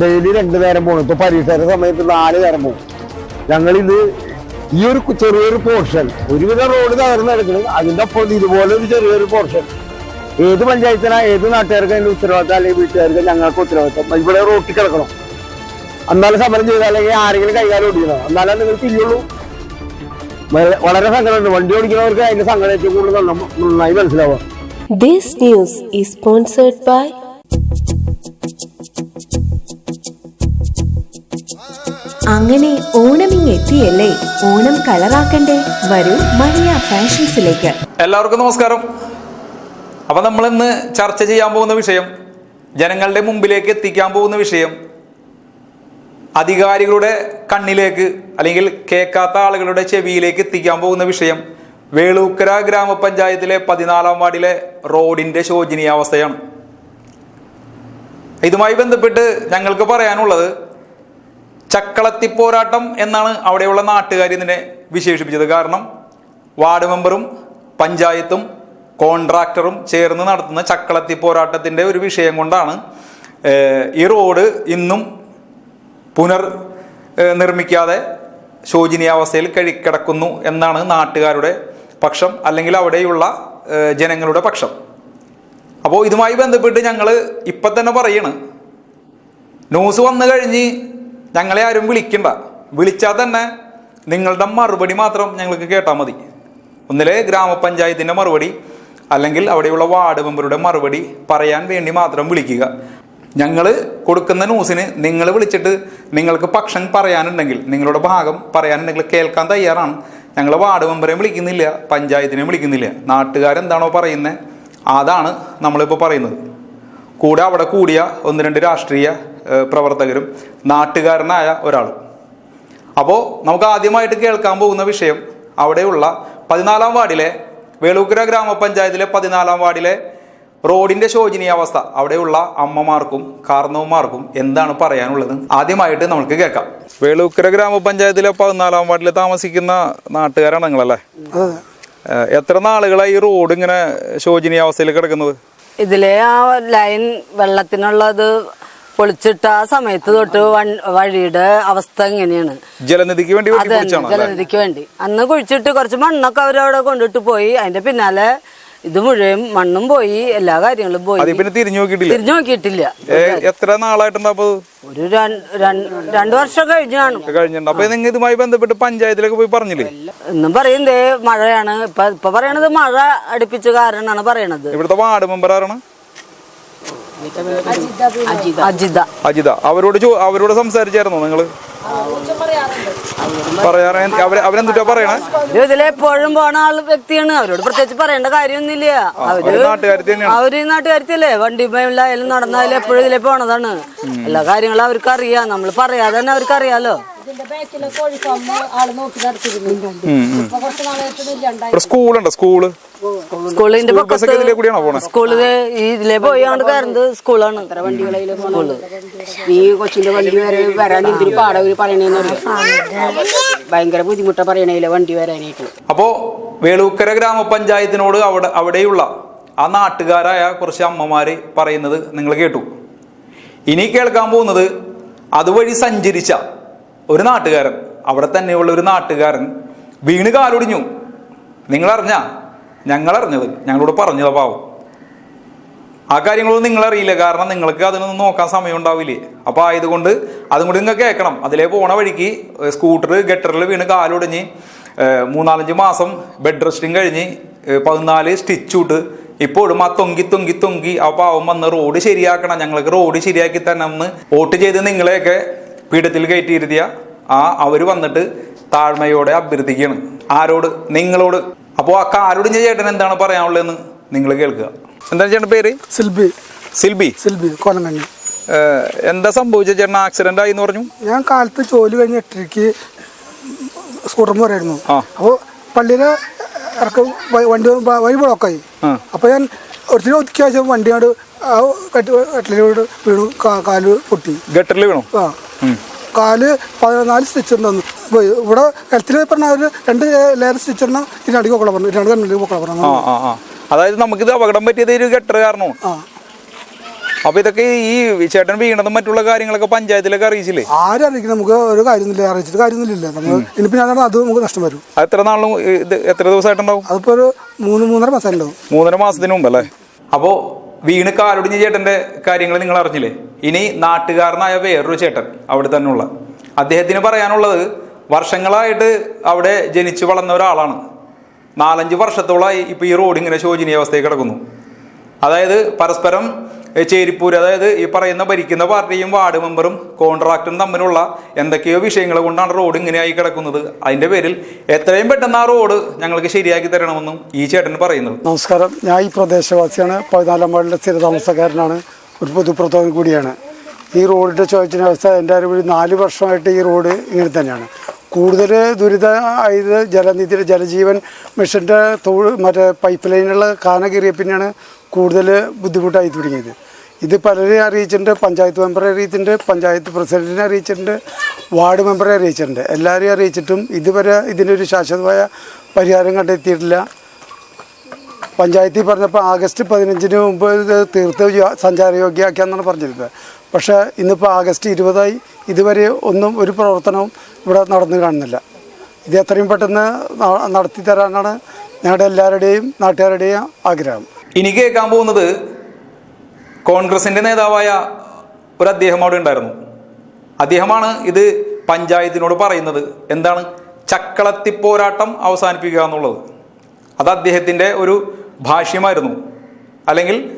Daily രണ്ടു നേരം പോകണം ഇപ്പൊ പരീക്ഷയുടെ സമയത്ത് നാല് നേരം പോകും ഞങ്ങളിത് ഈ ഒരു ചെറിയൊരു പോർഷൻ ഒരുവിധം റോഡ് തകർന്ന് കിടക്കുന്നത് അതിന്റെ ഒപ്പം ഇതുപോലെ ഒരു ചെറിയൊരു പോർഷൻ. ഏത് പഞ്ചായത്തിനാ ഏത് നാട്ടുകാർക്ക് അതിന്റെ ഉത്തരവാദിത്തം അല്ലെങ്കിൽ വീട്ടുകാർക്ക് ഞങ്ങൾക്ക് ഉത്തരവാദിത്തം? ഇവിടെ റോട്ടിൽ കിടക്കണം. എന്നാലും സമരം ചെയ്താൽ അല്ലെങ്കിൽ ആരെങ്കിലും കൈകാലം ഓടിക്കണം. എന്നാലേ നിങ്ങൾ തിരിയുള്ളൂ വളരെ- സങ്കടമുണ്ട്. വണ്ടി ഓടിക്കുന്നവർക്ക് അതിന്റെ സങ്കടം ഏറ്റവും കൂടുതൽ നന്ന- നന്നായി മനസ്സിലാവുക. This news is sponsored by അങ്ങനെ ഓണമിങ് എത്തിയല്ലേ? ഓണം കളറാക്കണ്ടേ? വരൂ മരിയ ഫാഷൻസിലേക്ക്. എല്ലാവർക്കും നമസ്കാരം. അപ്പൊ നമ്മൾ ഇന്ന് ചർച്ച ചെയ്യാൻ പോകുന്ന വിഷയം ജനങ്ങളുടെ മുമ്പിലേക്ക് എത്തിക്കാൻ പോകുന്ന വിഷയം അധികാരികളുടെ കണ്ണിലേക്ക് അല്ലെങ്കിൽ കേൾക്കാത്ത ആളുകളുടെ ചെവിയിലേക്ക് എത്തിക്കാൻ പോകുന്ന വിഷയം വേളൂക്കര ഗ്രാമപഞ്ചായത്തിലെ പതിനാലാം വാർഡിലെ റോഡിന്റെ ശോചനീയാവസ്ഥയാണ്. ഇതുമായി ബന്ധപ്പെട്ട് ഞങ്ങൾക്ക് പറയാനുള്ളത് ചക്കളത്തി പോരാട്ടം എന്നാണ് അവിടെയുള്ള നാട്ടുകാർ ഇതിനെ വിശേഷിപ്പിച്ചത്. കാരണം വാർഡ് മെമ്പറും പഞ്ചായത്തും കോൺട്രാക്ടറും ചേർന്ന് നടത്തുന്ന ചക്കളത്തി പോരാട്ടത്തിന്റെ ഒരു വിഷയം കൊണ്ടാണ് ഈ റോഡ് ഇന്നും പുനർ നിർമ്മിക്കാതെ ശോചനീയാവസ്ഥയിൽ കഴി കിടക്കുന്നു എന്നാണ് നാട്ടുകാരുടെ പക്ഷം അല്ലെങ്കിൽ അവിടെയുള്ള ജനങ്ങളുടെ പക്ഷം. അപ്പോൾ ഇതുമായി ബന്ധപ്പെട്ട് ഞങ്ങൾ ഇപ്പം തന്നെ പറയണ് ന്യൂസ് വന്നു കഴിഞ്ഞ് ഞങ്ങളെ ആരും വിളിക്കണ്ട. വിളിച്ചാൽ തന്നെ നിങ്ങളുടെ മറുപടി മാത്രം ഞങ്ങൾക്ക് കേട്ടാൽ മതി. ഒന്നിലെ ഗ്രാമപഞ്ചായത്തിന്റെ മറുപടി അല്ലെങ്കിൽ അവിടെയുള്ള വാർഡ് മെമ്പറുടെ മറുപടി പറയാൻ വേണ്ടി മാത്രം വിളിക്കുക. ഞങ്ങൾ കൊടുക്കുന്ന ന്യൂസിന് നിങ്ങൾ വിളിച്ചിട്ട് നിങ്ങൾക്ക് പക്ഷം പറയാനുണ്ടെങ്കിൽ നിങ്ങളുടെ ഭാഗം പറയാനുണ്ടെങ്കിൽ കേൾക്കാൻ തയ്യാറാണ്. ഞങ്ങൾ വാർഡ് മെമ്പറെ വിളിക്കുന്നില്ല പഞ്ചായത്തിനെ വിളിക്കുന്നില്ല. നാട്ടുകാരെന്താണോ പറയുന്നത് അതാണ് നമ്മളിപ്പോൾ പറയുന്നത്. കൂടെ അവിടെ കൂടിയ ഒന്ന് രണ്ട് രാഷ്ട്രീയ പ്രവർത്തകരും നാട്ടുകാരനായ ഒരാളും. അപ്പോൾ നമുക്ക് ആദ്യമായിട്ട് കേൾക്കാൻ പോകുന്ന വിഷയം അവിടെയുള്ള പതിനാലാം വാർഡിലെ വേളൂക്കര ഗ്രാമപഞ്ചായത്തിലെ പതിനാലാം വാർഡിലെ റോഡിന്റെ ശോചനീയാവസ്ഥ അവിടെയുള്ള അമ്മമാർക്കും കാർന്നവന്മാർക്കും എന്താണ് പറയാനുള്ളത്? ആദ്യമായിട്ട് നമുക്ക് കേൾക്കാം. വേളൂക്കര ഗ്രാമപഞ്ചായത്തിലെ പതിനാലാം വാർഡിൽ താമസിക്കുന്ന നാട്ടുകാരാണ് നിങ്ങളല്ലേ എത്ര നാളുകളായി ഈ റോഡ് ഇങ്ങനെ ശോചനീയാവസ്ഥയിൽ കിടക്കുന്നത്? ഇതിലെ ആ ലൈൻ വെള്ളത്തിനുള്ളത് പൊളിച്ചിട്ട ആ സമയത്ത് തൊട്ട് വഴിയുടെ അവസ്ഥ എങ്ങനെയാണ്? ജലനിധിക്ക് വേണ്ടി അത്? ജലനിധിക്ക് വേണ്ടി. അന്ന് കുഴിച്ചിട്ട് കുറച്ച് മണ്ണൊക്കെ അവരവിടെ കൊണ്ടിട്ട് പോയി. അതിന്റെ പിന്നാലെ ഇത് മുഴുവൻ മണ്ണും പോയി എല്ലാ കാര്യങ്ങളും പോയി. പിന്നെ തിരിഞ്ഞു നോക്കിയിട്ടില്ല? തിരിഞ്ഞു നോക്കിയിട്ടില്ല. എത്ര നാളായിട്ടുണ്ടാ ഒരു രണ്ടു വർഷം കഴിഞ്ഞാണ് കഴിഞ്ഞിട്ടുണ്ട്. അപ്പൊ നിങ്ങൾ ഇതുമായി ബന്ധപ്പെട്ട് പഞ്ചായത്തിലേക്ക് പോയി പറഞ്ഞില്ലേ? ഇന്നും പറയുന്നേ മഴയാണ്. ഇപ്പൊ ഇപ്പൊ പറയണത് മഴ അടുപ്പിച്ച കാരണമാണ് പറയണത്. ഇവിടുത്തെ വാർഡ് മെമ്പർ ആരാണ്? അജിത. അജിത. അവരോട് അവരോട് സംസാരിച്ചായിരുന്നോ നിങ്ങൾ? പറയാറ് അവരെ അവരെന്തുട്ടാ പറയണേ? ഇത് ഇതിലെപ്പോഴും പോണ ആൾ വ്യക്തിയാണ്. അവരോട് പ്രത്യേകിച്ച് പറയേണ്ട കാര്യമൊന്നുമില്ല. അവർ അവർ നാട്ടുകാരത്തില്ലേ വണ്ടി മേലായാലും നടന്നായാലും എപ്പോഴും ഇതിലെ പോണതാണ്. എല്ലാ കാര്യങ്ങളും അവർക്ക് അറിയാം. നമ്മൾ പറയാതെ തന്നെ അവർക്ക് അറിയാലോ? സ്കൂളുണ്ടോ സ്കൂൾ. സ്കൂളിന്റെ സ്കൂൾ ബസ്സൊക്കെ ഇതിലെ കൂടിയാണോ പോണേ? സ്കൂളിൽ ഈ ഇതിലെ പോയാണ്ട് കയറുന്നത് സ്കൂളാണ്. സ്കൂൾ. ഈ കൊച്ചിന്റെ വണ്ടി വരെ വരാൻ ഇതിന് പാട ഒരു പറയണേന്ന് ഭയങ്കര ബുദ്ധിമുട്ടാ പറയണേലെ വണ്ടി വരാനായിട്ട്. അപ്പോ വേളൂക്കര ഗ്രാമപഞ്ചായത്തിനോട് അവിടെ അവിടെയുള്ള ആ നാട്ടുകാരായ കുറച്ച് അമ്മമാര് പറയുന്നത് നിങ്ങൾ കേട്ടു. ഇനി കേൾക്കാൻ പോകുന്നത് അതുവഴി സഞ്ചരിച്ച ഒരു നാട്ടുകാരൻ അവിടെ തന്നെയുള്ള ഒരു നാട്ടുകാരൻ വീണ് കാലൊടിഞ്ഞു. നിങ്ങളറിഞ്ഞ? ഞങ്ങളറിഞ്ഞത്. ഞങ്ങളോട് പറഞ്ഞത് പാവം. ആ കാര്യങ്ങളൊന്നും നിങ്ങളറിയില്ല. കാരണം നിങ്ങൾക്ക് അതിനൊന്നും നോക്കാൻ സമയം ഉണ്ടാവില്ലേ അപ്പൊ ആയതുകൊണ്ട് അതും കൂടി നിങ്ങൾ കേൾക്കണം. അതിലേ പോണ വഴിക്ക് സ്കൂട്ടർ ഗട്ടറിൽ വീണ് കാലൊടിഞ്ഞ് മൂന്നാലഞ്ച് മാസം ബെഡ് റെസ്റ്റിങ് കഴിഞ്ഞ് പതിനാല് സ്റ്റിച്ച് ഇട്ട് ഇപ്പോഴും ആ തൊങ്കി തൊങ്കി തൊങ്കി ആ പാവം വന്ന് റോഡ് ശരിയാക്കണം. ഞങ്ങൾക്ക് റോഡ് ശരിയാക്കി തരണമെന്ന് വോട്ട് ചെയ്ത് നിങ്ങളെയൊക്കെ പീഠത്തിൽ കയറ്റിയിരുത്തിയ ആ അവർ വന്നിട്ട് താഴ്മയോടെ അഭ്യർത്ഥിക്കുകയാണ്. ആരോട്? നിങ്ങളോട്. അപ്പോൾ ആ കാലൊടിഞ്ഞ ചേട്ടൻ എന്താണ് പറയാനുള്ളതെന്ന് നിങ്ങൾ കേൾക്കുക. എന്താണ് ചേട്ടൻ പേര്? സിൽബി. സിൽബി. സിൽബി കൊലമണ്ണി എന്താ സംഭവിച്ച ചേട്ടൻ ആക്സിഡന്റ് ആയി എന്ന് പറഞ്ഞു? ഞാൻ കാലത്ത് ജോലി കഴിഞ്ഞ് എട്ടരയ്ക്ക് സ്കൂട്ടർ പോരായിരുന്നു ആ. അപ്പോൾ പള്ളിയിലെ ഇറക്ക വണ്ടി വഴി ബ്ലോക്കായി. അപ്പൊ അപ്പോൾ ഞാൻ ഒത്തിരി ഒതുക്കി വണ്ടിയോട് കട്ടിലോട് വീണു കാൽ പൊട്ടി. ഗട്ടറിൽ വീണു? ആ. കാൽ പതിനാല് സ്റ്റിച്ച് വന്നു പോയി ഇവിടെ ഹെൽത്തിൽ പറഞ്ഞ ഒരു രണ്ട് ലെയർ സ്റ്റിച്ചറിന് ഇതിനടിക്ക് പൊക്കള പറഞ്ഞു. രണ്ട് കണ്ണിലേക്ക് പൊക്കള ആ പറഞ്ഞു അതായത് നമുക്കിത് അപകടം പറ്റിയത് ഒരു കെട്ടർ കാരണം അപ്പൊ ഇതൊക്കെ ഈ ചേട്ടൻ വീണതും മറ്റുള്ള കാര്യങ്ങളൊക്കെ പഞ്ചായത്തിലൊക്കെ അറിയിച്ചില്ലേ? ആരും അറിയിക്കും നമുക്ക് ഒരു കാര്യമൊന്നുമില്ല അറിയിച്ചിട്ട് കാര്യമൊന്നുമില്ല നമ്മൾ ഇനിയിപ്പോൾ ഞാൻ അത് നമുക്ക് നഷ്ടം വരും. എത്ര നാളും ഇത് എത്ര ദിവസമായിട്ടുണ്ടാവും? അതിപ്പോ ഒരു മൂന്ന് മൂന്നര മാസം ഉണ്ടാവും മൂന്നര മാസത്തിന് മുമ്പ് അല്ലേ അപ്പോ വീണ് കാലൊടിഞ്ഞ ചേട്ടന്റെ കാര്യങ്ങൾ നിങ്ങൾ അറിഞ്ഞില്ലേ? ഇനി നാട്ടുകാരനായ വേറൊരു ചേട്ടൻ അവിടെ തന്നെയുള്ള. അദ്ദേഹത്തിന് പറയാനുള്ളത് വർഷങ്ങളായിട്ട് അവിടെ ജനിച്ചു വളർന്ന ഒരാളാണ്. നാലഞ്ച് വർഷത്തോളമായി ഇപ്പോൾ ഈ റോഡ് ഇങ്ങനെ ശോചനീയാവസ്ഥയിൽ കിടക്കുന്നു. അതായത് പരസ്പരം ചേരിപ്പൂര് അതായത് ഈ പറയുന്ന ഭരിക്കുന്ന പാർട്ടിയും വാർഡ് മെമ്പറും കോൺട്രാക്ടറും തമ്മിലുള്ള എന്തൊക്കെയോ വിഷയങ്ങൾ കൊണ്ടാണ് റോഡ് ഇങ്ങനെയായി കിടക്കുന്നത്. അതിന്റെ പേരിൽ എത്രയും പെട്ടെന്ന് ആ റോഡ് ഞങ്ങൾക്ക് ശരിയാക്കി തരണമെന്നും ഈ ചേട്ടൻ പറയുന്നത്. നമസ്കാരം. ഞാൻ ഈ പ്രദേശവാസിയാണ്. പതിനാലാം വാർഡിലെ സ്ഥിരതാമസക്കാരനാണ്. ഒരു പൊതുപ്രവർത്തകൻ കൂടിയാണ്. ഈ റോഡിന്റെ ചോദിച്ച അവസ്ഥ എന്റെ അറിവിൽ നാല് വർഷമായിട്ട് ഈ റോഡ് ഇങ്ങനെ തന്നെയാണ്. കൂടുതൽ ദുരിതമായത് ജലനിധി ജലജീവൻ മിഷന്റെ തൊഴിൽ മറ്റേ പൈപ്പ് ലൈനുള്ള കാന കയറിയ പിന്നെയാണ് കൂടുതൽ ബുദ്ധിമുട്ടായി തുടങ്ങിയത്. ഇത് പലരെയും അറിയിച്ചിട്ടുണ്ട് പഞ്ചായത്ത് മെമ്പറെ അറിയിച്ചിട്ടുണ്ട് പഞ്ചായത്ത് പ്രസിഡന്റിനെ അറിയിച്ചിട്ടുണ്ട് വാർഡ് മെമ്പറെ അറിയിച്ചിട്ടുണ്ട്. എല്ലാവരെയും അറിയിച്ചിട്ടും ഇതുവരെ ഇതിനൊരു ശാശ്വതമായ പരിഹാരം കണ്ടെത്തിയിട്ടില്ല. പഞ്ചായത്തിൽ പറഞ്ഞപ്പോൾ ആഗസ്റ്റ് പതിനഞ്ചിന് മുമ്പ് ഇത് തീർത്ത് സഞ്ചാരയോഗ്യമാക്കിയാന്നാണ് പറഞ്ഞിരുന്നത്. പക്ഷേ ഇന്നിപ്പോൾ ആഗസ്റ്റ് ഇരുപതായി ഇതുവരെ ഒന്നും ഒരു പ്രവർത്തനവും ഇവിടെ നടന്നു കാണുന്നില്ല. ഇത് എത്രയും പെട്ടെന്ന് നടത്തി തരാനാണ് ഞങ്ങളുടെ എല്ലാവരുടെയും നാട്ടുകാരുടെയും ആഗ്രഹം. ഇനി കേൾക്കാൻ പോകുന്നത് കോൺഗ്രസിന്റെ നേതാവായ ഒരു അദ്ദേഹം അവിടെ ഉണ്ടായിരുന്നു. അദ്ദേഹമാണ് ഇത് പഞ്ചായത്തിനോട് പറയുന്നത്. എന്താണ്? ചക്കളത്തി പോരാട്ടം അവസാനിപ്പിക്കുക എന്നുള്ളത്. അത് അദ്ദേഹത്തിന്റെ ഒരു ഭാഷ്യമായിരുന്നു. അല്ലെങ്കിൽ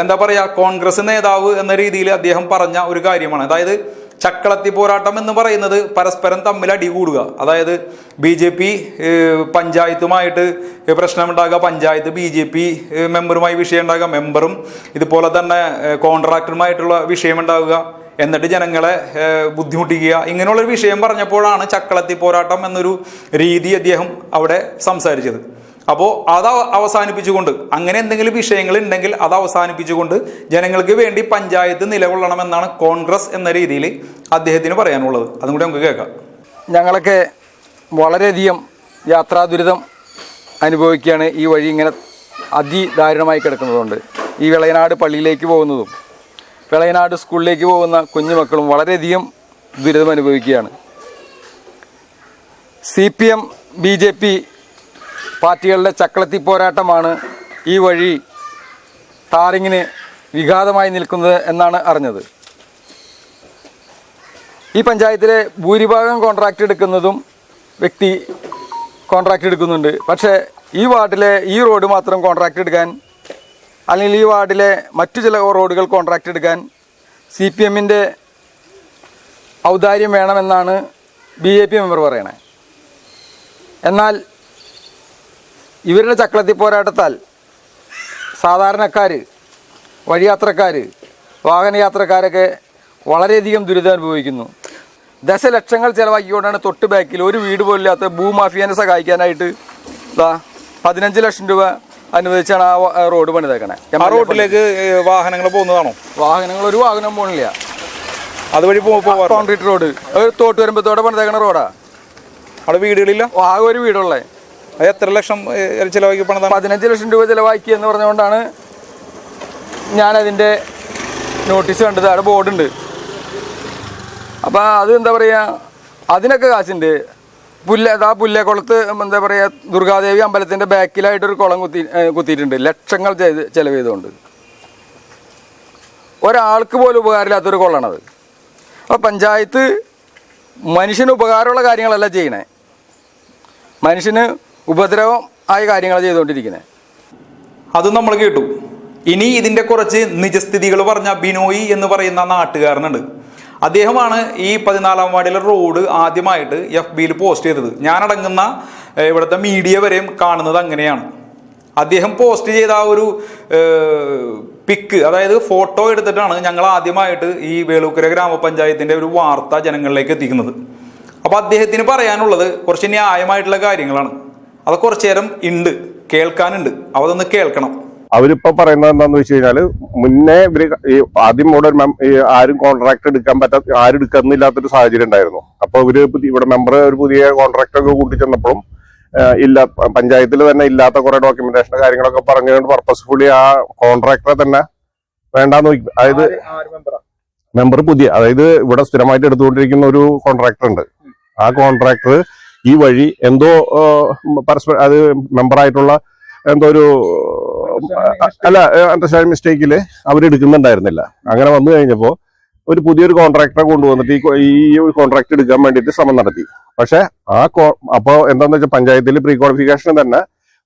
എന്താ പറയുക കോൺഗ്രസ് നേതാവ് എന്ന രീതിയിൽ അദ്ദേഹം പറഞ്ഞ ഒരു കാര്യമാണ്. അതായത് ചക്കളത്തി പോരാട്ടം എന്ന് പറയുന്നത് പരസ്പരം തമ്മിൽ അടികൂടുക അതായത് ബി ജെ പി പഞ്ചായത്തുമായിട്ട് പ്രശ്നമുണ്ടാകുക പഞ്ചായത്ത് ബി ജെ പി മെമ്പറുമായി വിഷയം ഉണ്ടാകുക മെമ്പറും ഇതുപോലെ തന്നെ കോൺട്രാക്ടറുമായിട്ടുള്ള വിഷയമുണ്ടാകുക എന്നിട്ട് ജനങ്ങളെ ബുദ്ധിമുട്ടിക്കുക ഇങ്ങനെയുള്ളൊരു വിഷയം പറഞ്ഞപ്പോഴാണ് ചക്കളത്തി പോരാട്ടം എന്നൊരു രീതി അദ്ദേഹം അവിടെ സംസാരിച്ചത്. അപ്പോൾ അത് അവസാനിപ്പിച്ചുകൊണ്ട് അങ്ങനെ എന്തെങ്കിലും വിഷയങ്ങൾ ഉണ്ടെങ്കിൽ അത് അവസാനിപ്പിച്ചുകൊണ്ട് ജനങ്ങൾക്ക് വേണ്ടി പഞ്ചായത്ത് നിലകൊള്ളണമെന്നാണ് കോൺഗ്രസ് എന്ന രീതിയിൽ അദ്ദേഹത്തിന് പറയാനുള്ളത്. അതും കൂടി നമുക്ക് കേൾക്കാം. ഞങ്ങളൊക്കെ വളരെയധികം യാത്രാ ദുരിതം അനുഭവിക്കുകയാണ് ഈ വഴി ഇങ്ങനെ അതിദാരുണമായി കിടക്കുന്നതുകൊണ്ട്. ഈ വിളയനാട് പള്ളിയിലേക്ക് പോകുന്നതും വിളയനാട് സ്കൂളിലേക്ക് പോകുന്ന കുഞ്ഞുമക്കളും വളരെയധികം ദുരിതം അനുഭവിക്കുകയാണ് C P M B J P പാർട്ടികളുടെ ചക്കളത്തി പോരാട്ടമാണ് ഈ വഴി ടാറിങ്ങിന് വിഘാതമായി നിൽക്കുന്നത് എന്നാണ് അറിഞ്ഞത്. ഈ പഞ്ചായത്തിലെ ഭൂരിഭാഗം കോൺട്രാക്റ്റ് എടുക്കുന്നതും വ്യക്തി കോൺട്രാക്റ്റ് എടുക്കുന്നുണ്ട്. പക്ഷേ ഈ വാർഡിലെ ഈ റോഡ് മാത്രം കോൺട്രാക്റ്റ് എടുക്കാൻ അല്ലെങ്കിൽ ഈ വാർഡിലെ മറ്റു ചില റോഡുകൾ കോൺട്രാക്റ്റ് എടുക്കാൻ സി പി എമ്മിന്റെ ഔദാര്യം വേണമെന്നാണ് ബി ജെ പി മെമ്പർ പറയണേ. എന്നാൽ ഇവരുടെ ചക്രത്തി പോരാട്ടത്താൽ സാധാരണക്കാർ വഴിയാത്രക്കാർ വാഹനയാത്രക്കാരൊക്കെ വളരെയധികം ദുരിതം അനുഭവിക്കുന്നു. ദശലക്ഷങ്ങൾ ചിലവാക്കിക്കൊണ്ടാണ് തൊട്ട് ബാക്കിൽ ഒരു വീട് പോലും ഇല്ലാത്ത ഭൂമാഫിയനെ സഹായിക്കാനായിട്ട് ഇതാ പതിനഞ്ച് ലക്ഷം രൂപ അനുവദിച്ചാണ് ആ റോഡ് പണിതേക്കണേ. ആ റോഡിലേക്ക് വാഹനങ്ങൾ പോകുന്നതാണോ? വാഹനങ്ങൾ ഒരു വാഹനം പോകണില്ല അതുവഴി? കോൺക്രീറ്റ് റോഡ് തോട്ട് വരുമ്പോഴത്തോടെ പണിതേക്കണ റോഡാ അവിടെ വീടുകളില്ല? ആകെ ഒരു വീടുള്ളേ. എത്ര ലക്ഷം ചിലവാക്കി പണിതാണ്? പതിനഞ്ച് ലക്ഷം രൂപ ചിലവാക്കി എന്ന് പറഞ്ഞുകൊണ്ടാണ് ഞാനതിന്റെ നോട്ടീസ് കണ്ടത്. അവിടെ ബോർഡുണ്ട്. അപ്പോൾ അത് എന്താ പറയുക അതിനൊക്കെ കാശുണ്ട്. പുല്ല ആ പുല്ലേക്കുളത്ത് എന്താ പറയുക ദുർഗാദേവി അമ്പലത്തിന്റെ ബാക്കിലായിട്ടൊരു കുളം കുത്തി കുത്തിയിട്ടുണ്ട്. ലക്ഷങ്ങൾ ചെയ്ത് ചെലവ് ചെയ്തുകൊണ്ട്. ഒരാൾക്ക് പോലും ഉപകാരമില്ലാത്തൊരു കുളമാണത്. അപ്പോൾ പഞ്ചായത്ത് മനുഷ്യന് ഉപകാരമുള്ള കാര്യങ്ങളല്ല ചെയ്യണേ. മനുഷ്യന് ഉപദ്രവം ആയ കാര്യങ്ങൾ ചെയ്തുകൊണ്ടിരിക്കുന്നത് അത് നമ്മൾ കേട്ടു. ഇനി ഇതിന്റെ കുറച്ച് നിജസ്ഥിതികൾ പറഞ്ഞ ബിനോയി എന്ന് പറയുന്ന നാട്ടുകാരനുണ്ട്. അദ്ദേഹമാണ് ഈ പതിനാലാം വാർഡിലെ റോഡ് ആദ്യമായിട്ട് എഫ് ബിയിൽ പോസ്റ്റ് ചെയ്തത്. ഞാനടങ്ങുന്ന ഇവിടുത്തെ മീഡിയ വരെയും കാണുന്നത് അങ്ങനെയാണ്. അദ്ദേഹം പോസ്റ്റ് ചെയ്ത ആ ഒരു പിക്ക് അതായത് ഫോട്ടോ എടുത്തിട്ടാണ് ഞങ്ങൾ ആദ്യമായിട്ട് ഈ വേളൂക്കര ഗ്രാമപഞ്ചായത്തിന്റെ ഒരു വാർത്ത ജനങ്ങളിലേക്ക് എത്തിക്കുന്നത്. അപ്പോൾ അദ്ദേഹത്തിന് പറയാനുള്ളത് കുറച്ച് ന്യായമായിട്ടുള്ള കാര്യങ്ങളാണ്. അത് കുറച്ചു നേരം ഉണ്ട് കേൾക്കാനുണ്ട് അതൊന്ന് കേൾക്കണം. അവരിപ്പോ പറയുന്നത് എന്താന്ന് വെച്ച് കഴിഞ്ഞാൽ മുന്നേ ഇവർ ഈ ആദ്യം ഇവിടെ ആരും കോൺട്രാക്ട് എടുക്കാൻ പറ്റാത്ത ആരും എടുക്കുന്നില്ലാത്തൊരു സാഹചര്യം ഉണ്ടായിരുന്നു. അപ്പൊ ഇവർ ഇവിടെ മെമ്പർ ഒരു പുതിയ കോൺട്രാക്ട് ഒക്കെ കൂട്ടി ചെന്നപ്പോഴും ഇല്ല പഞ്ചായത്തിൽ തന്നെ ഇല്ലാത്ത കുറെ ഡോക്യുമെന്റേഷൻ കാര്യങ്ങളൊക്കെ പറഞ്ഞുകൊണ്ട് പർപ്പസ്ഫുള്ളി ആ കോൺട്രാക്ടറെ തന്നെ വേണ്ടാന്ന് നോക്കി. അതായത് മെമ്പർ പുതിയ. അതായത് ഇവിടെ സ്ഥിരമായിട്ട് എടുത്തുകൊണ്ടിരിക്കുന്ന ഒരു കോൺട്രാക്ടർ ഉണ്ട്. ആ കോൺട്രാക്ടർ ഈ വഴി എന്തോ പരസ്പരം അത് മെമ്പറായിട്ടുള്ള എന്തോ ഒരു അല്ല അണ്ടർസ്റ്റാൻഡ് മിസ്റ്റേക്കിൽ അവരെടുക്കുന്നുണ്ടായിരുന്നില്ല അങ്ങനെ വന്നു കഴിഞ്ഞപ്പോൾ ഒരു പുതിയൊരു കോൺട്രാക്ടറെ കൊണ്ടുവന്നിട്ട് ഈ ഈ കോൺട്രാക്ട് എടുക്കാൻ വേണ്ടിയിട്ട് ശ്രമം നടത്തി. പക്ഷെ ആ അപ്പോൾ എന്താണെന്ന് വെച്ചാൽ പഞ്ചായത്തിൽ പ്രീ ക്വാളിഫിക്കേഷൻ തന്നെ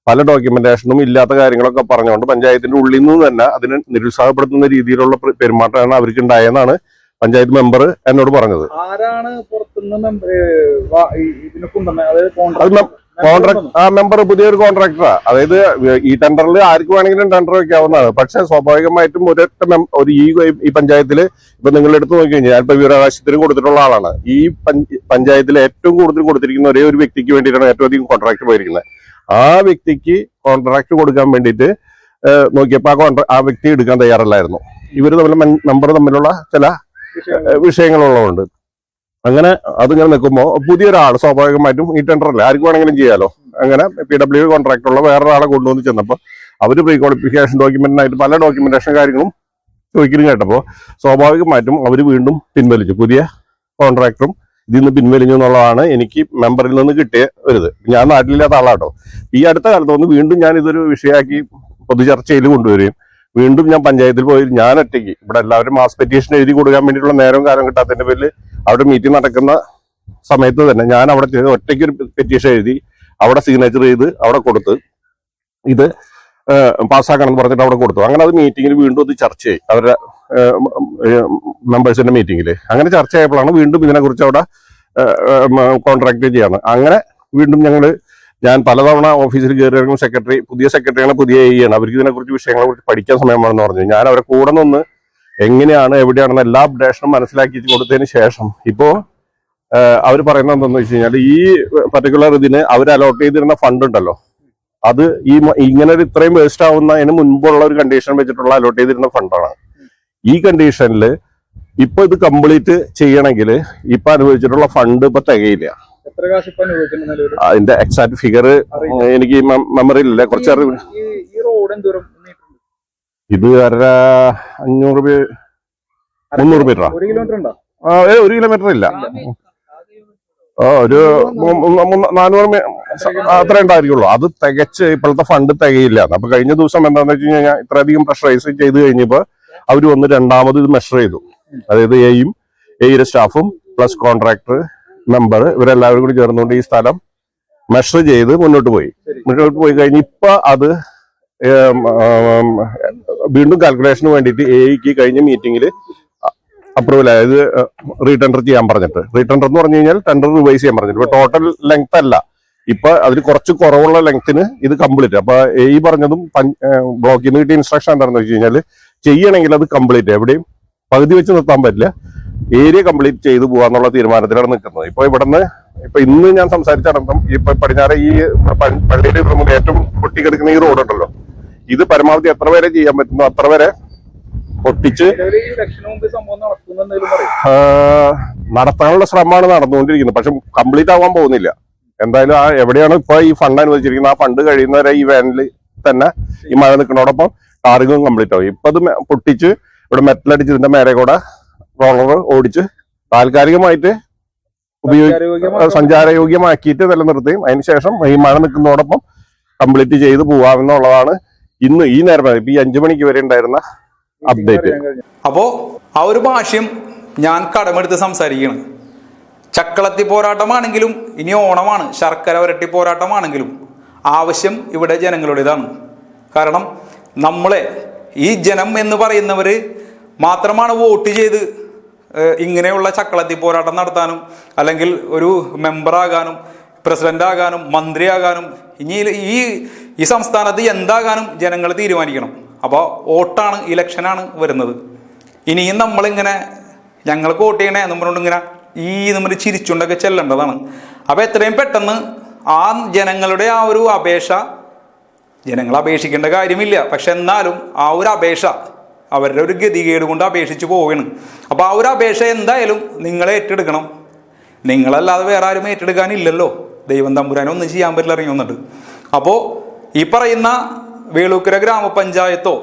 പല ഡോക്യുമെന്റേഷനും ഇല്ലാത്ത കാര്യങ്ങളൊക്കെ പറഞ്ഞുകൊണ്ട് പഞ്ചായത്തിന്റെ ഉള്ളിൽ നിന്ന് തന്നെ അതിനെ നിരുത്സാഹപ്പെടുത്തുന്ന രീതിയിലുള്ള പെരുമാറ്റമാണ് അവർക്ക് ഉണ്ടായെന്നാണ് പഞ്ചായത്ത് മെമ്പർ എന്നോട് പറഞ്ഞത്. ആരാണ് കോൺട്രാക്ട് ആ മെമ്പർ പുതിയൊരു കോൺട്രാക്ടറാ അതായത് ഈ ടെൻഡറിൽ ആർക്ക് വേണമെങ്കിലും ടെൻഡർ വെക്കാവുന്നതാണ്. പക്ഷെ സ്വാഭാവികമായിട്ടും ഒരൊറ്റ ഒരു ഈ ഈ പഞ്ചായത്തിൽ ഇപ്പൊ നിങ്ങൾ എടുത്തു നോക്കി കഴിഞ്ഞാൽ ഞാൻ ഇപ്പൊ വിവരാവകാശത്തിന് കൊടുത്തിട്ടുള്ള ആളാണ്. ഈ പഞ്ച- പഞ്ചായത്തിൽ ഏറ്റവും കൂടുതൽ കൊടുത്തിരിക്കുന്ന ഒരേ ഒരു വ്യക്തിക്ക് വേണ്ടിയിട്ടാണ് ഏറ്റവും അധികം കോൺട്രാക്ട് പോയിരിക്കുന്നത്. ആ വ്യക്തിക്ക് കോൺട്രാക്ട് കൊടുക്കാൻ വേണ്ടിയിട്ട് നോക്കിയപ്പോൾ നോക്കിയപ്പോ ആ കോൺട്രാക്ട് ആ വ്യക്തി എടുക്കാൻ തയ്യാറല്ലായിരുന്നു. ഇവർ തമ്മിൽ മെമ്പർ തമ്മിലുള്ള ചില വിഷയങ്ങളുള്ളതുകൊണ്ട്. അങ്ങനെ അതിങ്ങനെ നിൽക്കുമ്പോൾ പുതിയൊരാൾ സ്വാഭാവികമായിട്ടും ഈ അല്ലേ? ആർക്ക് വേണമെങ്കിലും ചെയ്യാലോ? അങ്ങനെ പി ഡബ്ല്യു വേറെ വേറൊരാളെ കൊണ്ടുവന്ന് ചെന്നപ്പോൾ അവർ പ്രീ ക്വാളിഫിക്കേഷൻ ഡോക്യുമെന്റിനായിട്ട് പല ഡോക്യുമെന്റേഷൻ കാര്യങ്ങളും ചോദിക്കലും കേട്ടപ്പോൾ സ്വാഭാവികമായിട്ടും അവർ വീണ്ടും പിൻവലിച്ചു. പുതിയ കോൺട്രാക്ടറും ഇതിൽ നിന്ന് പിൻവലിഞ്ഞു എന്നുള്ളതാണ് എനിക്ക് മെമ്പറിൽ നിന്ന് കിട്ടിയ ഒരു ഞാൻ നാട്ടിലില്ലാത്ത ആളാട്ടോ. ഈ അടുത്ത കാലത്ത് വന്ന് വീണ്ടും ഞാൻ ഇതൊരു വിഷയമാക്കി പൊതുചർച്ചയിൽ കൊണ്ടുവരികയും വീണ്ടും ഞാൻ പഞ്ചായത്തിൽ പോയി ഞാൻ ഒറ്റയ്ക്ക്. ഇവിടെ എല്ലാവരും മാസ് പെറ്റീഷൻ എഴുതി കൊടുക്കാൻ വേണ്ടിയിട്ടുള്ള നേരവും കാലം കിട്ടാത്തതിന്റെ പേരിൽ അവിടെ മീറ്റിംഗ് നടക്കുന്ന സമയത്ത് തന്നെ ഞാൻ അവിടെ ചെയ്ത് ഒറ്റയ്ക്ക് ഒരു പെറ്റീഷൻ എഴുതി അവിടെ സിഗ്നേച്ചർ ചെയ്ത് അവിടെ കൊടുത്ത് ഇത് പാസ്സാക്കണം എന്ന് പറഞ്ഞിട്ട് അവിടെ കൊടുത്തു. അങ്ങനെ അത് മീറ്റിംഗിൽ വീണ്ടും അത് ചർച്ചയായി. അവരുടെ മെമ്പേഴ്സിന്റെ മീറ്റിംഗിൽ അങ്ങനെ ചർച്ച ചർച്ചയായപ്പോഴാണ് വീണ്ടും ഇതിനെക്കുറിച്ച് അവിടെ കോൺട്രാക്ട് ചെയ്യാണ്. അങ്ങനെ വീണ്ടും ഞങ്ങൾ ഞാൻ പലതവണ ഓഫീസിൽ കയറിയിറങ്ങും സെക്രട്ടറി പുതിയ സെക്രട്ടറിയാണ് പുതിയ ആണ്. അവർക്ക് ഇതിനെക്കുറിച്ച് വിഷയങ്ങളെ കുറിച്ച് പഠിക്കാൻ സമയമാണെന്ന് പറഞ്ഞു. ഞാൻ അവരെ കൂടെ നിന്ന് എങ്ങനെയാണ് എവിടെയാണെന്ന് എല്ലാ അപ്ഡേഷനും മനസ്സിലാക്കി കൊടുത്തതിന് ശേഷം ഇപ്പോ അവർ പറയുന്നത് എന്താണെന്ന് വെച്ച് കഴിഞ്ഞാൽ ഈ പർട്ടിക്കുലർ ഇതിന് അവർ അലോട്ട് ചെയ്തിരുന്ന ഫണ്ട് ഉണ്ടല്ലോ. അത് ഈ ഇങ്ങനെ ഒരു ഇത്രയും വേസ്റ്റ് ആവുന്നതിന് മുൻപുള്ള ഒരു കണ്ടീഷൻ വെച്ചിട്ടുള്ള അലോട്ട് ചെയ്തിരുന്ന ഫണ്ടാണ് ഈ കണ്ടീഷനിൽ ഇപ്പൊ ഇത് കംപ്ലീറ്റ് ചെയ്യണമെങ്കിൽ ഇപ്പൊ അനുഭവിച്ചിട്ടുള്ള ഫണ്ട് ഇപ്പൊ തികയില്ല. അതിന്റെ എക്സാക്ട് ഫിഗർ എനിക്ക് മെമ്മറിയില്ല കുറച്ച് അറിവ്? ഇത് അര അഞ്ഞൂറ് മുന്നൂറ് മീറ്ററാ. ഒരു കിലോമീറ്റർ ആ ഏ, ഒരു കിലോമീറ്റർ ഇല്ല. ആ ഒരു നാനൂറ് അത്ര ഉണ്ടായിരിക്കുള്ളൂ. അത് തികച്ച് ഇപ്പോഴത്തെ ഫണ്ട് തികയില്ല. അപ്പൊ കഴിഞ്ഞ ദിവസം എന്താന്ന് വെച്ച് കഴിഞ്ഞാൽ ഇത്രയധികം പ്രഷറൈസ് ചെയ്ത് കഴിഞ്ഞപ്പോ അവർ വന്ന് രണ്ടാമത് ഇത് മെഷർ ചെയ്തു. അതായത് എയും എയുടെ സ്റ്റാഫും പ്ലസ് കോൺട്രാക്ടർ മെമ്പർ ഇവരെല്ലാവരും കൂടി ചേർന്നുകൊണ്ട് ഈ സ്ഥലം മെഷർ ചെയ്ത് മുന്നോട്ട് പോയി. മുന്നോട്ട് പോയി കഴിഞ്ഞ് ഇപ്പൊ അത് വീണ്ടും കാൽക്കുലേഷന് വേണ്ടിയിട്ട് എയ്ക്ക് കഴിഞ്ഞ മീറ്റിംഗിൽ അപ്രൂവൽ ആയത് റീടെൻഡർ ചെയ്യാൻ പറഞ്ഞിട്ട്. റീടെൻഡർ എന്ന് പറഞ്ഞു കഴിഞ്ഞാൽ ടെൻഡർ റിവൈസ് ചെയ്യാൻ പറഞ്ഞിട്ട്. ഇപ്പൊ ടോട്ടൽ ലെങ്ത് അല്ല. ഇപ്പൊ അതിൽ കുറച്ച് കുറവുള്ള ലെങ്ത്തിന് ഇത് കംപ്ലീറ്റ് അപ്പൊ എഇ പറഞ്ഞതും ബ്ലോക്കിൽ നിന്ന് കിട്ടിയ ഇൻസ്ട്രക്ഷൻ എന്താണെന്ന് വെച്ച് കഴിഞ്ഞാൽ ചെയ്യണമെങ്കിൽ അത് കംപ്ലീറ്റ് എവിടെയും പകുതി വെച്ച് നിർത്താൻ പറ്റില്ല. ഏരിയ കംപ്ലീറ്റ് ചെയ്തു പോകാന്നുള്ള തീരുമാനത്തിലാണ് നിൽക്കുന്നത്. ഇപ്പൊ ഇവിടുന്ന് ഇപ്പൊ ഇന്ന് ഞാൻ സംസാരിച്ചടക്കം ഇപ്പൊ പടിഞ്ഞാറ് ഈ പള്ളിയുടെ പ്രമുഖ ഏറ്റവും പൊട്ടിക്കിടക്കുന്ന ഈ റോഡ് ഉണ്ടല്ലോ ഇത് പരമാവധി എത്ര വരെ ചെയ്യാൻ പറ്റുന്നു? അത്ര വരെ പൊട്ടിച്ച് നടത്താനുള്ള ശ്രമമാണ് നടന്നുകൊണ്ടിരിക്കുന്നത്. പക്ഷെ കംപ്ലീറ്റ് ആവാൻ പോകുന്നില്ല. എന്തായാലും ആ എവിടെയാണ് ഇപ്പൊ ഈ ഫണ്ട് അനുവദിച്ചിരിക്കുന്നത്? ആ ഫണ്ട് കഴിയുന്നവരെ ഈ വേനൽ തന്നെ ഈ മഴ നിൽക്കുന്നതോടൊപ്പം ടാറിങ്ങും കംപ്ലീറ്റ് ആവും. ഇപ്പൊ അത് പൊട്ടിച്ച് ഇവിടെ മെറ്റലടിച്ചിരുന്ന മേലെ കൂടെ റോളർ ഓടിച്ച് താൽക്കാലികമായിട്ട് ഉപയോഗിക്കുക സഞ്ചാരയോഗ്യമാക്കിയിട്ട് നിലനിർത്തുകയും അതിനുശേഷം ഈ മഴ നിൽക്കുന്നതോടൊപ്പം കംപ്ലീറ്റ് ചെയ്ത് പോവാമെന്നുള്ളതാണ് ഇന്ന് ഈ നേരം ഇപ്പൊ ഈ അഞ്ചു മണിക്ക് വരെ ഉണ്ടായിരുന്ന അപ്ഡേറ്റ്. അപ്പോ ആ ഒരു ഭാഷ്യം ഞാൻ കടമെടുത്ത് സംസാരിക്കണം ചക്കളത്തി പോരാട്ടമാണെങ്കിലും ഇനി ഓണമാണ് ശർക്കര വരട്ടി പോരാട്ടമാണെങ്കിലും ആവശ്യം ഇവിടെ ജനങ്ങളുടേതാണ്. കാരണം നമ്മളെ ഈ ജനം എന്ന് പറയുന്നവർ മാത്രമാണ് വോട്ട് ചെയ്ത് ഇങ്ങനെയുള്ള ചക്കളത്തി പോരാട്ടം നടത്താനും അല്ലെങ്കിൽ ഒരു മെമ്പറാകാനും പ്രസിഡന്റ് ആകാനും മന്ത്രിയാകാനും ഇനി ഈ ഈ സംസ്ഥാനത്ത് എന്താകാനും ജനങ്ങൾ തീരുമാനിക്കണം. അപ്പോൾ വോട്ടാണ് ഇലക്ഷനാണ് വരുന്നത്. ഇനിയും നമ്മളിങ്ങനെ ഞങ്ങൾക്ക് വോട്ട് ചെയ്യണേ എന്ന് ഇങ്ങനെ ഈ നമ്മൾ ചിരിച്ചുകൊണ്ടൊക്കെ ചെല്ലേണ്ടതാണ്. അപ്പോൾ എത്രയും പെട്ടെന്ന് ആ ജനങ്ങളുടെ ആ ഒരു അപേക്ഷ ജനങ്ങൾ അപേക്ഷിക്കേണ്ട കാര്യമില്ല. പക്ഷെ എന്നാലും ആ ഒരു അപേക്ഷ അവരുടെ ഒരു ഗതികേട് കൊണ്ട് അപേക്ഷിച്ച് പോവുകയാണ് അപ്പോൾ ആ ഒരു അപേക്ഷ എന്തായാലും നിങ്ങളെ ഏറ്റെടുക്കണം. നിങ്ങളല്ലാതെ വേറെ ആരും ഏറ്റെടുക്കാനില്ലല്ലോ. ദൈവം തമ്പുരാനും ഒന്നും ചെയ്യാൻ പറ്റില്ല ഇറങ്ങി വന്നിട്ട്. അപ്പോൾ ഈ പറയുന്ന വേളൂക്കര ഗ്രാമപഞ്ചായത്തോ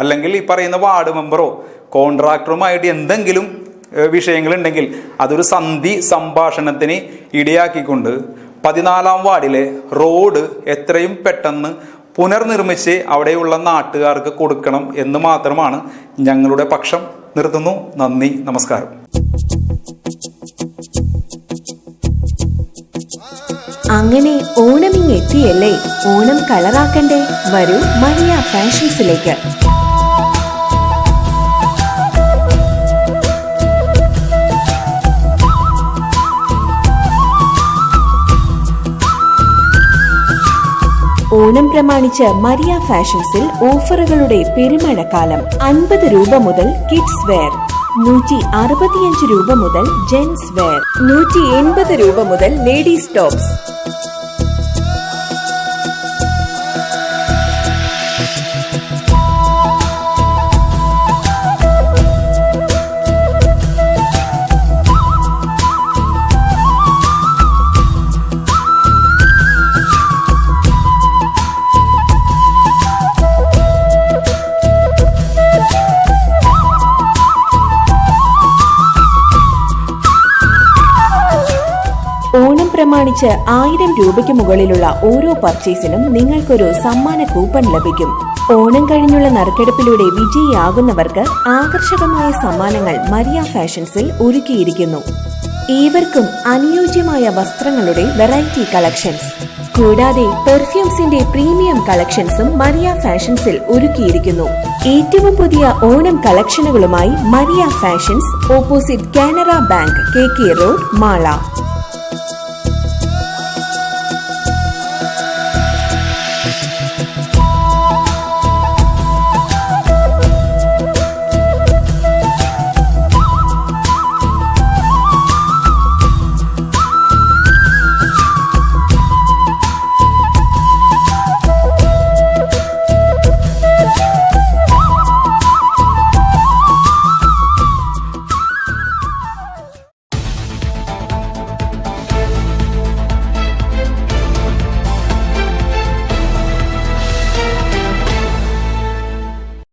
അല്ലെങ്കിൽ ഈ പറയുന്ന വാർഡ് മെമ്പറോ കോൺട്രാക്ടറുമായിട്ട് എന്തെങ്കിലും വിഷയങ്ങളുണ്ടെങ്കിൽ അതൊരു സന്ധി സംഭാഷണത്തിന് ഇടയാക്കിക്കൊണ്ട് പതിനാലാം വാർഡിലെ റോഡ് എത്രയും പെട്ടെന്ന് പുനർനിർമ്മിച്ച് അവിടെയുള്ള നാട്ടുകാർക്ക് കൊടുക്കണം എന്ന് മാത്രമാണ് ഞങ്ങളുടെ പക്ഷം. നിർത്തുന്നു. നന്ദി. നമസ്കാരം. അങ്ങനെ ഓണമിങ് എത്തിയല്ലേ? ഓണം കളറാക്കണ്ടേ? വരൂ മരിയ ഫാഷൻസിലേക്ക്. ഓണം പ്രമാണിച്ച് മരിയ ഫാഷൻസിൽ ഓഫറുകളുടെ പെരുമഴക്കാലം അൻപത് രൂപ മുതൽ കിഡ്സ് വെയർ നൂറ്റി അറുപത്തിയഞ്ച് രൂപ മുതൽ ജെൻസ് വെയർ നൂറ്റി എൺപത് രൂപ മുതൽ ലേഡീസ് ടോപ്സ്. ഓണം പ്രമാണിച്ച് ആയിരം രൂപയ്ക്ക് മുകളിലുള്ള ഓരോ പർച്ചേസിനും നിങ്ങൾക്കൊരു സമ്മാന കൂപ്പൺ ലഭിക്കും. ഓണം കഴിഞ്ഞുള്ള നറുക്കെടുപ്പിലൂടെ വിജയിയാകുന്നവർക്ക് ആകർഷകമായ സമ്മാനങ്ങൾ മരിയ ഫാഷൻസിൽ ഒരുക്കിയിരിക്കുന്നു. ഏവർക്കും അനുയോജ്യമായ വസ്ത്രങ്ങളുടെ വെറൈറ്റി കളക്ഷൻസ്. കൂടാതെ പെർഫ്യൂംസിന്റെ പ്രീമിയം കളക്ഷൻസും മരിയ ഫാഷൻസിൽ ഒരുക്കിയിരിക്കുന്നു. ഏറ്റവും പുതിയ Onam കളക്ഷനുകളുമായി Maria fashions opposite Canara bank K K road Mala. Oh,